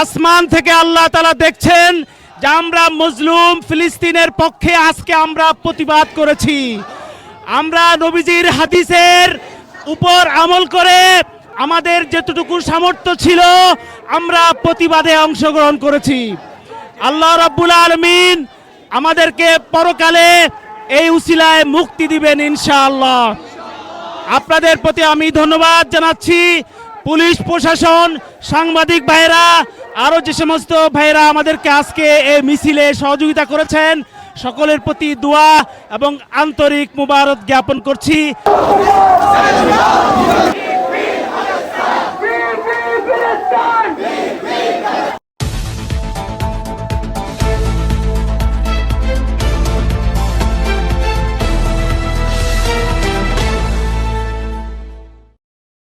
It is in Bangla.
আসমান থেকে আল্লাহ তালা দেখছেন যে আমরা মজলুম ফিলিস্তিনের পক্ষে আজকে আমরা প্রতিবাদ করেছি। আমরা নবীজির হাদিসের উপর আমল করে আমাদের যেতটুকু সামর্থ্য ছিল, আমরা প্রতিবাদে অংশগ্রহণ করেছি। আল্লাহ রাব্বুল আলমিন আমাদেরকে পরকালে এই উসিলায় মুক্তি দিবেন ইনশাআল্লাহ। আপনাদের প্রতি আমি ধন্যবাদ জানাচ্ছি। পুলিশ প্রশাসন, সাংবাদিক ভাইরা আরও যে সমস্ত ভাইয়েরা আমাদেরকে আজকে এই মিছিলে সহযোগিতা করেছেন, সকলের প্রতি দোয়া এবং আন্তরিক মুবারক জ্ঞাপন করছি।